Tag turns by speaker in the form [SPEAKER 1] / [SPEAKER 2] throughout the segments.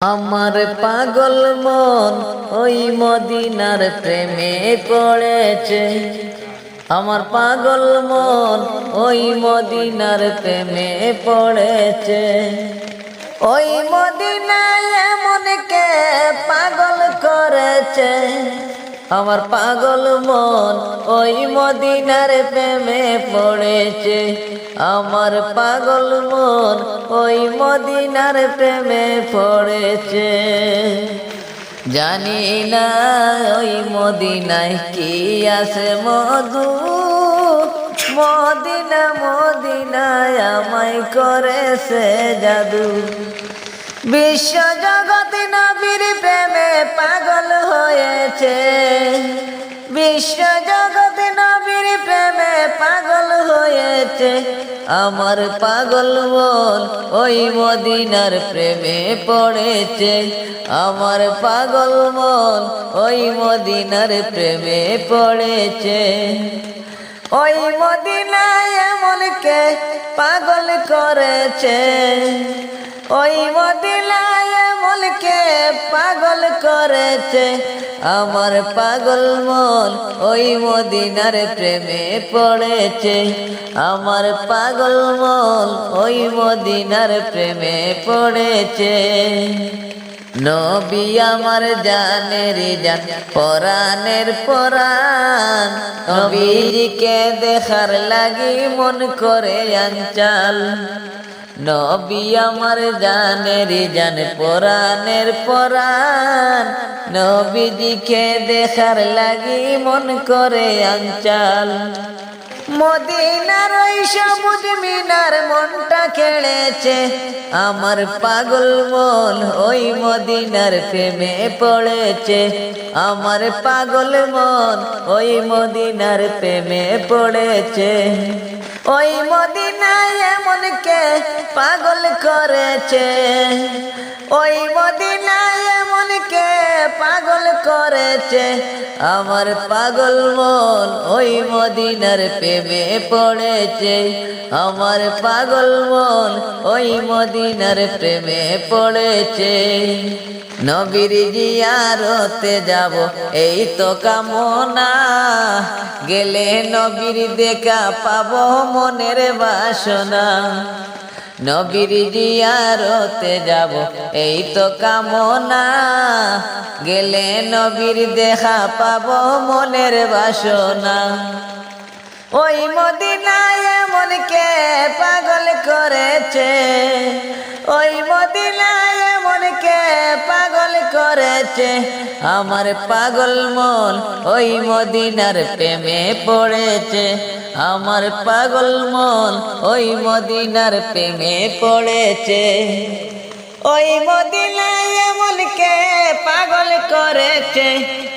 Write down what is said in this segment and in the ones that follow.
[SPEAKER 1] আমার পাগল মন ওই মদিনার প্রেমে পড়েছে। আমার পাগল মন ওই মদিনার প্রেমে পড়েছে। ওই মদিনায় মনকে পাগল করেছে? আমার পাগল মন ওই মদিনার প্রেমে পড়েছে। আমার পাগল মন ওই মদিনার প্রেমে পড়েছে। জানি না ওই মদিনায় কি আছে মধু। মদিনা, মদিনায় আমায় করেছে জাদু। বিশ্ব জগৎ নবীর প্রেমে পাগল হয়েছে। বিশ্ব জগৎ নবীর প্রেমে পাগল হয়েছে। আমার পাগল মন ওই মদিনার প্রেমে পড়েছে। আমার পাগল মন ওই মদিনার প্রেমে পড়েছে। ওই মদিনায় এমনকে পাগল করেছে। ওই মদিনায় এমনকে পাগল করেছে। আমার পাগল মন ওই মদিনার প্রেমে পড়েছে। আমার পাগল মন ওই মদিনার প্রেমে পড়েছে। নবী আমার জানের জান, পরাণের পরাণ। নবীজিকে দেখার লাগি মন করে আঞ্চাল নবী আমার জানের জান পরাণের পরাণ নবীজিকে দেখার লাগি মন করে আঞ্চাল। মদিনার ওই সবুজ মিনার মনটা খেলেছে আমার পাগল মন ওই মদিনার প্রেমে পড়েছে। আমার পাগল মন ওই মদিনার প্রেমে পড়েছে। ওই মদিনায় এমনকে পাগল করেছে? ওই মদিনায় এমনকে পাগল করেছে? আমার পাগল মন ওই মদিনার প্রেমে পড়েছে। আমার পাগল মন ওই মদিনার প্রেমে পড়েছে। নবীর জিয়ারতে যাব, এই তো কামনা। গেলে নবীর দেখা পাব মনের বাসনা। নবীর জিয়ারতে যাব এই তো কামনা। গেলে নবীর দেখা পাব মনের বাসনা। ওই মদিনায় মনকে পাগল করেছে? ওই মদিনায় মনকে পাগল করেছে? আমার পাগল মন ওই মদিনার প্রেমে পড়েছে। আমার পাগল মন ওই মদিনার প্রেমে পড়েছে। ওই মদিনায় মনকে পাগল করেছে?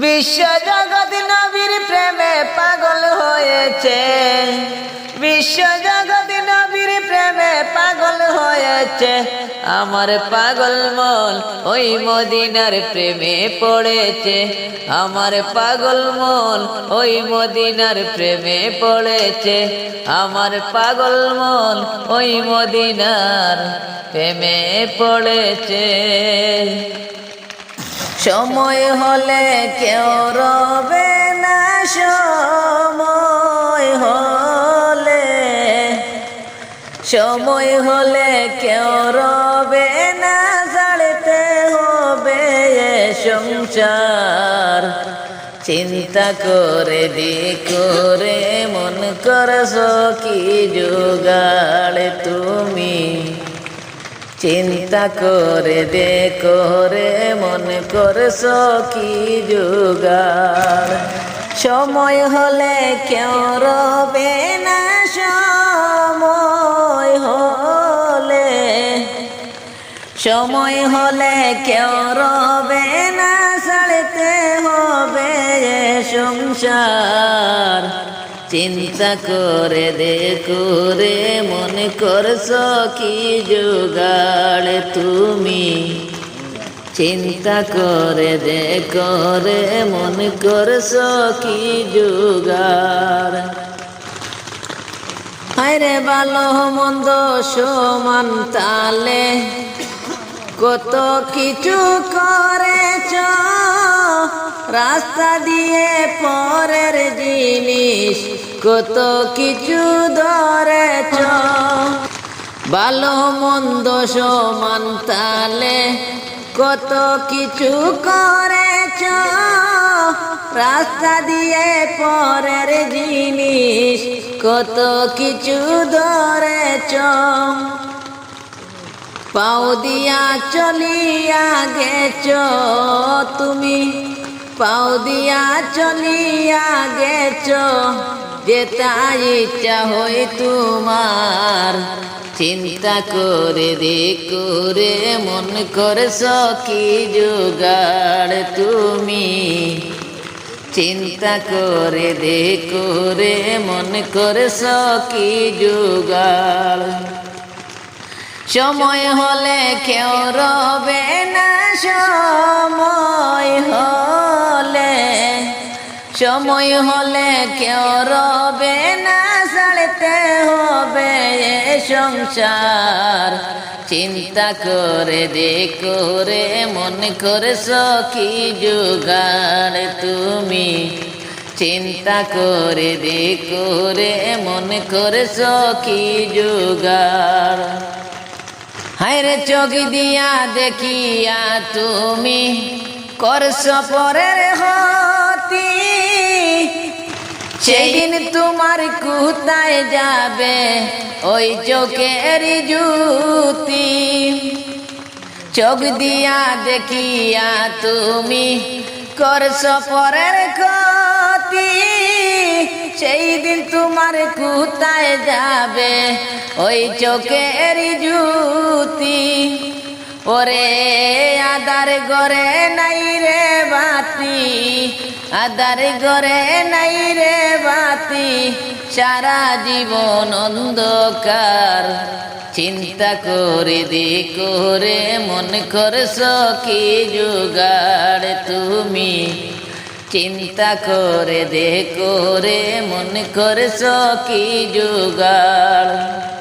[SPEAKER 1] বিশ্ব জগৎ নবীর প্রেমে পাগল হয়েছে। বিশ্ব জগৎ নবীর প্রেমে পাগল হয়েছে। আমার পাগল মন ওই মদিনার প্রেমে পড়েছে। আমার পাগল মন ওই মদিনার প্রেমে পড়েছে। আমার পাগল মন ওই মদিনার প্রেমে পড়েছে। সময় হলে কেউ রবে না, সময় হলে। সময় হলে কেউ রবে না ছাড়তে হবে সংসার। চিন্তা করে দি করে মন করছ কি যোগাড় তুমি? চিন্তা করে দে করে মনে করছ কি যোগাড় সময় হলে কেউ রবে না, সময় হলে। সময় হলে কেউ রবে না সাড়তে হবে সংসার। চিন্তা করে দেখো রে, মনে করছ কি যোগাড় তুমি? চিন্তা করে দেখো রে, মনে করছ কি জোগাড়? হায়রে ভালো মন্দ সমান তালে, কত কিছু করেছ? রাস্তা দিয়ে পরের জিনিস কত কিছু ধরেছ। ভালো মন্দ সমান তালে কত কিছু করেছ। রাস্তা দিয়ে পরের জিনিস কত কিছু ধরেছ। পাও দিয়া চলিয়া গেছ তুমি। পাও দিয়া চলিয়া গেছ যেটা ইচ্ছা হই তোমার। চিন্তা করে দেখো মন করছ কি জোগাড় তুমি? চিন্তা করে দেখো মন করছ কি জোগাড়? সময় হলে কেউ রবে না, সময় হলে, সময় হলে কেউ রবে না সাড়তে হবে এ সংসার। চিন্তা করে দেখো রে, মনে করছ কি জোগাড় তুমি? চিন্তা করে দেখো রে, মনে করছ কি জোগাড়? হায়রে চোখ দিয়া দেখিয়া তুমি করছ পরের হতি। সেই দিন তোমার কুতায় যাবে ওই চোখের জুতি চোখ দিয়া দেখিয়া তুমি করছ পরের ক্ষতি। সেই দিন তোমার কুতায় যাবে ওই চোখের জুতি ওরে আদার গরে নাই রে বাতি, আদার গরে নাই রে বাতি, সারা জীবন অন্ধকার। চিন্তা করে দেখো রে, মন করছ কি জোগাড় তুমি? চিন্তা করে দেখো রে, মন করছ কি জোগাড়?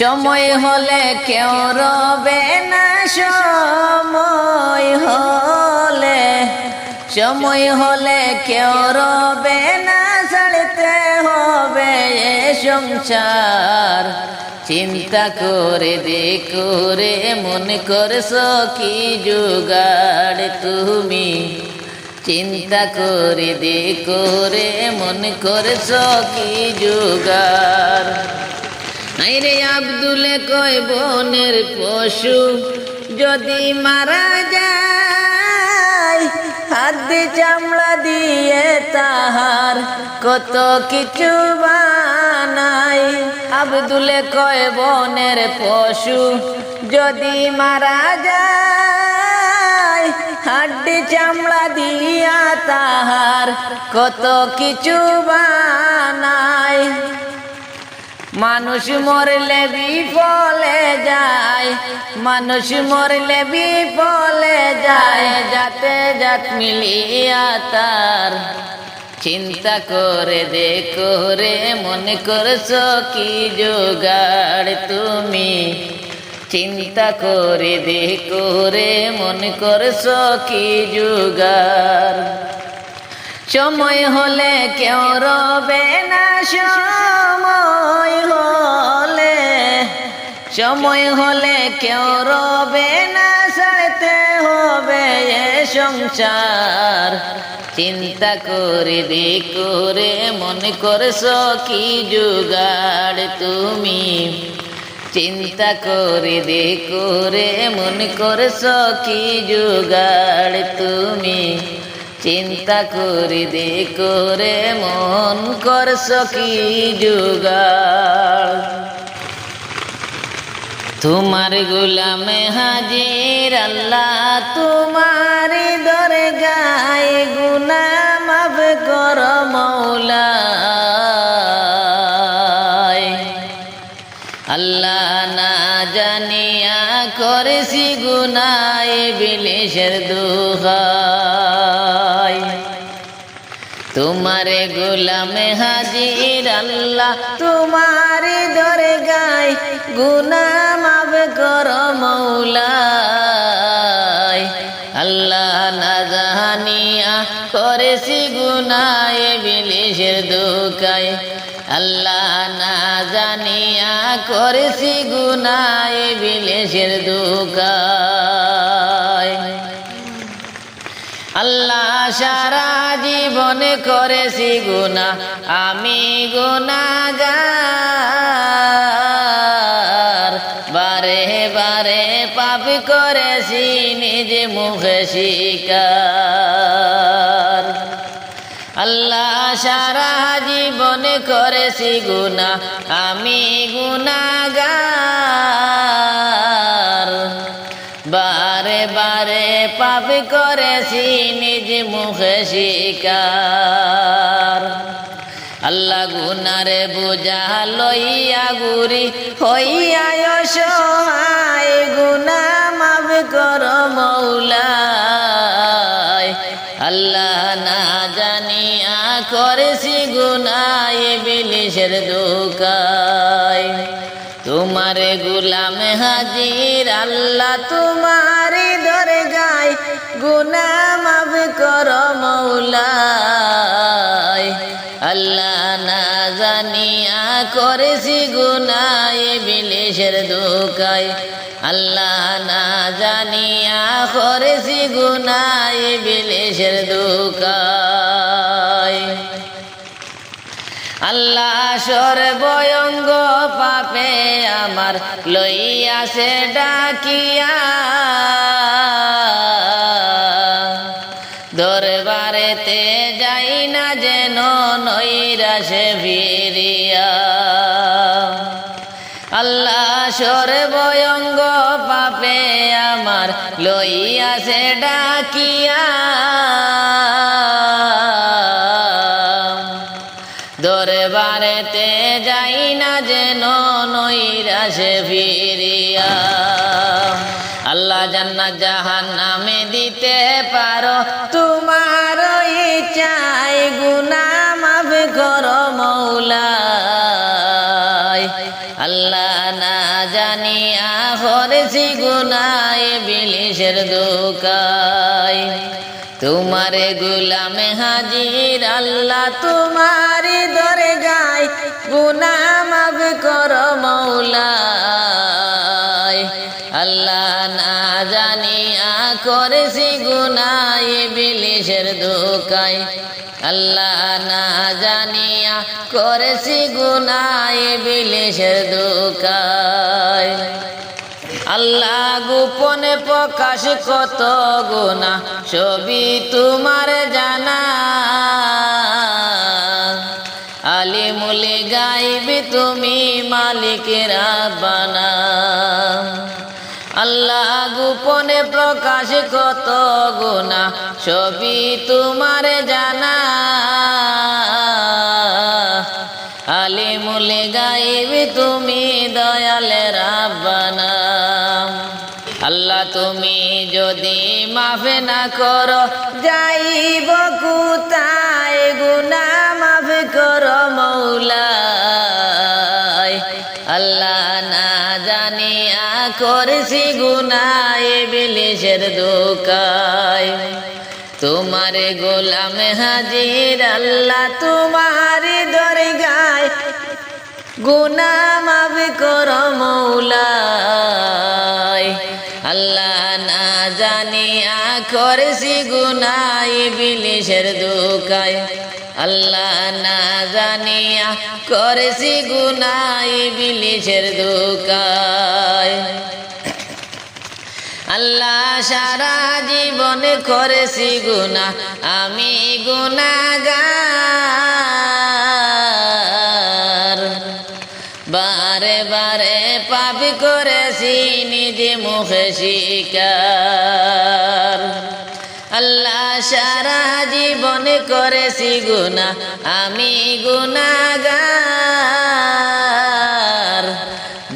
[SPEAKER 1] সময় হলে কেউ রবে না, সময় হলে। সময় হলে কেউ রবে না, ছাড়তে হবে এ সংসার। চিন্তা করে দেখো রে, মনে করছ কি জোগাড় তুমি? চিন্তা করে দে করে মনে করছ কি জোগাড়? আইরে আব্দুলে কয় বনের পশু, যদি মারা যায়, হাত চামড়া দিয়ে তাহার কত কিছু বানাই। আব্দুলে কয় বনের পশু, যদি মারা যায় হাড্ডি চামড়া দিয়া তাহার কত কিছু বানায় মানুষ মরলে বিফলে যায়, মানুষ মরলে বিফলে যায়, যাতে জাত মিলিয়া তার। চিন্তা করে দেখো রে, মনে করছ কি জোগাড় তুমি? চিন্তা করে দেখো রে, মনে করছ কি জোগাড়? সময় হলে কেউ রবে না সময়। সময় হলে কেউ রবে না, সারতে হবে এ সংসার। চিন্তা করে দেখো রে মনে করছ কি জোগাড় তুমি? চিন্তা করে দেখো করে মনে করছ কি জোগাড় তুমি? চিন্তা করে দেখো করে মন করছ কি জোগাড়? তোমার গুলামে হাজির আল্লাহ, তোমার দরে গায়ে গুনা মাফ কর মৌলা আল্লাহ না জানিয়া করেছি গুনায় বিলিশের দুহাই। তোমারে গোলামে হাজির আল্লাহ, তোমারে দরে গাই গুনা মাফ কর মৌলাই আল্লাহ না জাহানিয়া করেছি গুনায় বিলিশের দুকায় আল্লাহ না জানিয়া করেছি গুনায় বিলিশের দুকায় আল্লাহ সারা জীবনে করেছি গুণা আমি গুণাগার বারে বারে পাপ করেছি, নিজে মুখে শিকার আল্লাহ সারা জীবনে করেছি গুণা আমি গুণাগার পাপ করেছি নিজ মুখে শিকার আল্লাহ গুনারে বোঝা লইয়া গুরি, হইয়া সহায় গুনা মাফ কর মৌলায় আল্লাহ না জানিয়া করেছি গুনায় বিলিশের দোকায় তোমারে গুলাম হাজির, আল্লাহ তোমারে গুনা মাফ কর মৌলায় আল্লাহ না জানিয়া করেছি গুনায় বিলিশের দোকায় আল্লাহ না জানিয়া করেছি গুনায় বিলিশের দোকায় আল্লাহ সর্বয়ঙ্গ পাপে আমার লইয়াছে ডাকিয়া। দরবারেতে যাই না যেন নৈরাসে ফিরিয়া। আল্লাহ সর্বয়ঙ্গ পাপে আমার লইয়াছে ডাকিয়া। দরবারেতে যাই না যেন নৈরাসে ফিরিয়া। জান্নাত জাহান নামে দিতে পারো। তোমার চাই গুনা মাফ করো মৌলায়। আল্লাহ না জানিয়া করেছি গুনায় বিলিশের দোকায়। তোমারে গুলামে হাজির আল্লাহ তোমার দরে গায় গুনা করেছি গুনায় বিলিশের দোকায় আল্লাহ না জানিয়া করেছি গুনায় বিলিশের দোকায় আল্লাহ গোপনে প্রকাশ কত গুণা ছবি তোমার জানা। আলিমুলি গাইবি তুমি মালিকের বানা আল্লাহ গোপনে প্রকাশ কত গুণা ছবি তোমার জানা। আলিমুলি গাইবি তুমি দয়ালে রাব্বানা। আল্লাহ তুমি যদি মাফে না করো, যাইব কুতায় গুনা মাফ করো মৌলা আল্লাহ জানিয়া করেছি গুনায় বিলিশের দোকায় তোমারে গোলাম হাজির আল্লাহ তোমারে দরে গায় গুনা মাফ কর মৌলায়। আল্লাহ না জানিয়া করেছি গুনাই বিলিশের দোকায় আল্লাহ না জানিয়া করেছি গুনাই বিলিশের দোকায় আল্লাহ সারা জীবনে করেছি গুণা আমি গুণাগার বারে বারে বারে পাপি করেছি, নিজে মুখে শিকার। আল্লাহ সারা জীবন করেছি গুনা আমি গুনাগার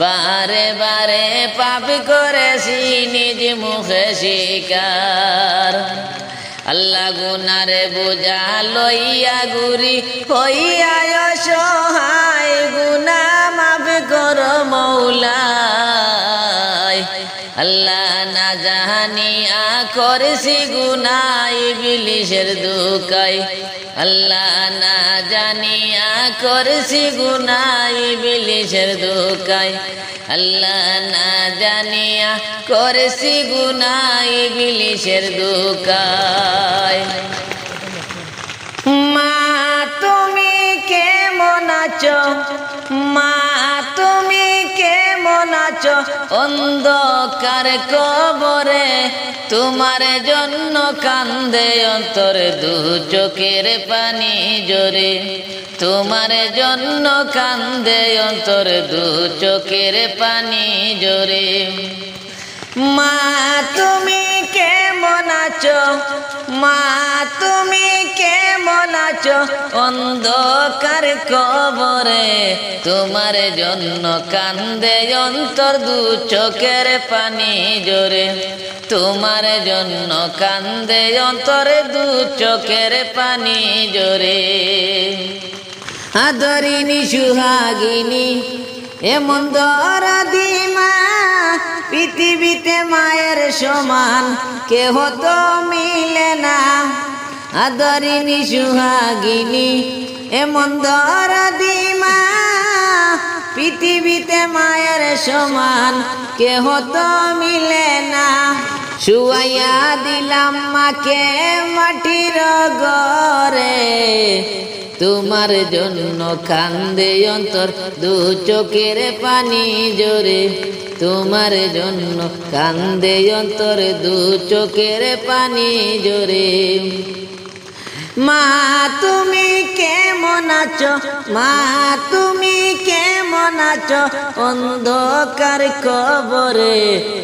[SPEAKER 1] বারে বারে পাপি করেছি, নিজ মুখে শিকার। আল্লাহ গুনারে বোঝা লইয়া গুরি হইয়া সহায় গুনা মাফ কর মৌলাই আল্লাহ না জাহানিয়া করেছি গুনাই বিলিশের দুকাই আল্লাহ না জানিয়া করেছি গুনাই বিলিশের দুকাই আল্লাহ না জানিয়া করেছি গুনাই বিলিশের দুকাই মা, তুমি কেমন আছো? মা, তুমি আছো অন্ধকার কবরে, তোমার জন্য কান্দে অন্তর দু চোখের পানি জোরে। তোমার জন্য কান্দে অন্তর দু চোখের পানি জোরে। মা, তুমি কেমন আছো? মা, তুমি কেমন আছো? অন্ধকার কবরে তোমার জন্য কান্দে অন্তর দু চোখের পানি জোরে। তোমার জন্য কান্দে অন্তর দু চোখের পানি জোরে। আদরিনী, সুহাগিনী এমন দরা দিমা পৃথিবীতে মায়ের সমান, কেহ তো মিলে না। আদরিনী সুহাগিনী, এমন দরা দিমা পৃথিবীতে মায়ের সমান, কেহ তো মিলে না। শুয়াইয়া দিলাম মাকে মাটির গরে তোমার জন্য কান্দে অন্তর, দু চোখের পানি জোরে। তোমার জন্য কান্দে অন্তর দু চোখের পানি জোরে। মা, তুমি কেমন আছো? মা, তুমি কেমন আছো? অন্ধকার কবরে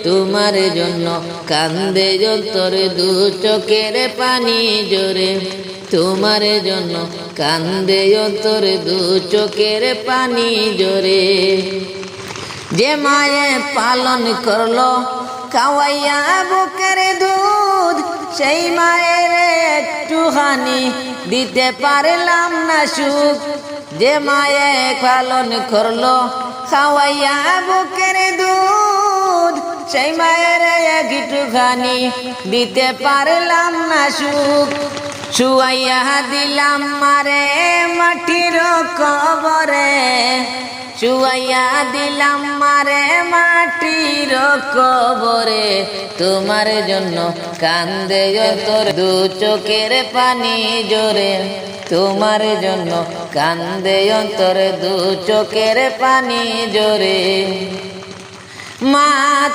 [SPEAKER 1] তোমার জন্য কান্দে অন্তর দু চোখের পানি জোরে। তোমার জন্য কান্দে অন্তর দু চোখের পানি জোরে। যে মায়ে পালন করল, খাওয়াইয়া বুকের দুধ, সেই মায়ের একটুখানি দিতে পারলাম না সুখ। যে মায়ে পালন করল, খাওয়াইয়া বুকের দুধ, সেই মায়ের একটুখানি দিতে পারলাম না সুখ। শুয়াইয়া দিলাম মারে মাটির কবরে শুয়াইয়া দিলাম মারে মাটির কবরে। তোমার জন্য কান্দে তোর দু চোখের পানি জোরে। তোমার জন্য কান্দে অন্তর দু চোখের পানি জোরে। মা,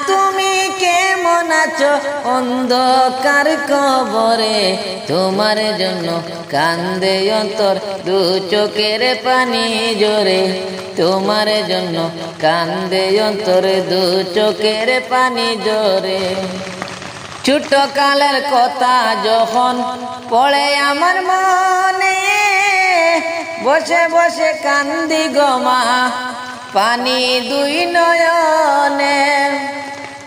[SPEAKER 1] তুমি কেমন আছো? অন্ধকার কবরে তোমার জন্য কান্দে অন্তর, দু চোখের পানি জোরে। তোমার জন্য কান্দে অন্তর, দু চোখের পানি জোরে। ছোট কালের কথা যখন পড়ে আমার মনে, বসে বসে কান্দি গমা পানি দুই নয়নে।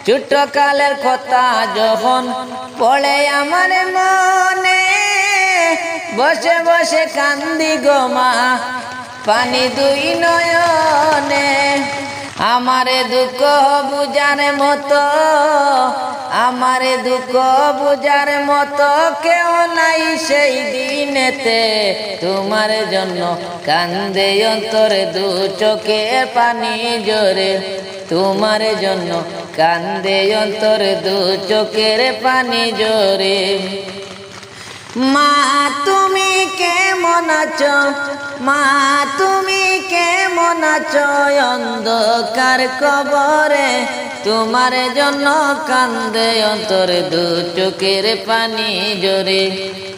[SPEAKER 1] ছোট কালের কথা যখন পড়ে আমার মনে, বসে বসে কান্দি গোমা পানি দুই নয়নে। আমারে দুঃখ বুঝার মতো আমারে দুঃখ বুঝার মতো কেউ নাই সেই দিনেতে। তোমার জন্য কান্দে অন্তরে দু চোখে পানি জোরে। তোমার জন্য কান্দে অন্তরে দু চোখের পানি জোরে। মা, তুমি কেমন আছো? মা, তুমি কেমন আছো? অন্ধকার কবরে তোমার জন্য কান্দে অন্তর দু চোখের পানি জোরে।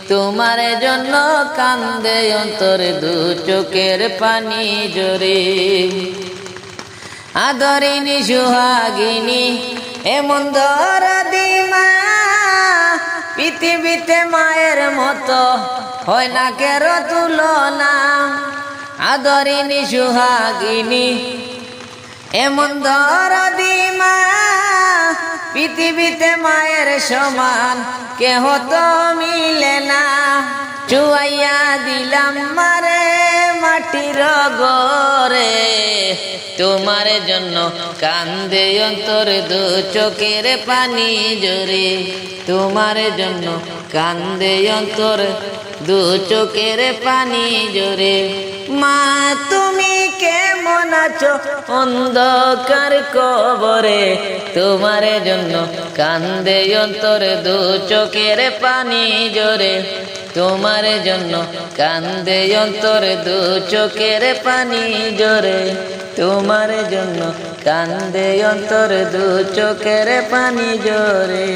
[SPEAKER 1] তোমার জন্য কান্দে অন্তর দু চোখের পানি জোরে। আদরিনী সুহাগিনী, এমন দরদিমা পৃথিবীতে মায়ের মতো হয় না কের তুলনা। আদরিনী সুহাগিনী, এমন দরদিমা পৃথিবীতে মায়ের সমান কেহ তো মিলে না। চুয়াইয়া দিলাম মারে মাটির গরে তোমার জন্য কান্দে অন্তর দু চোখের পানি জোরে তোমার জন্য কান্দে অন্তর দু চোখের পানি জোরে। মা, তুমি কেমন আছো? অন্ধকার কবরে। তোমার জন্য কান্দে অন্তর দু চোখের পানি জোরে। তোমার জন্য কান্দে অন্তর দু চোখের পানি জোরে। তোমার জন্য কান্দে অন্তর দু চোখের পানি জোরে।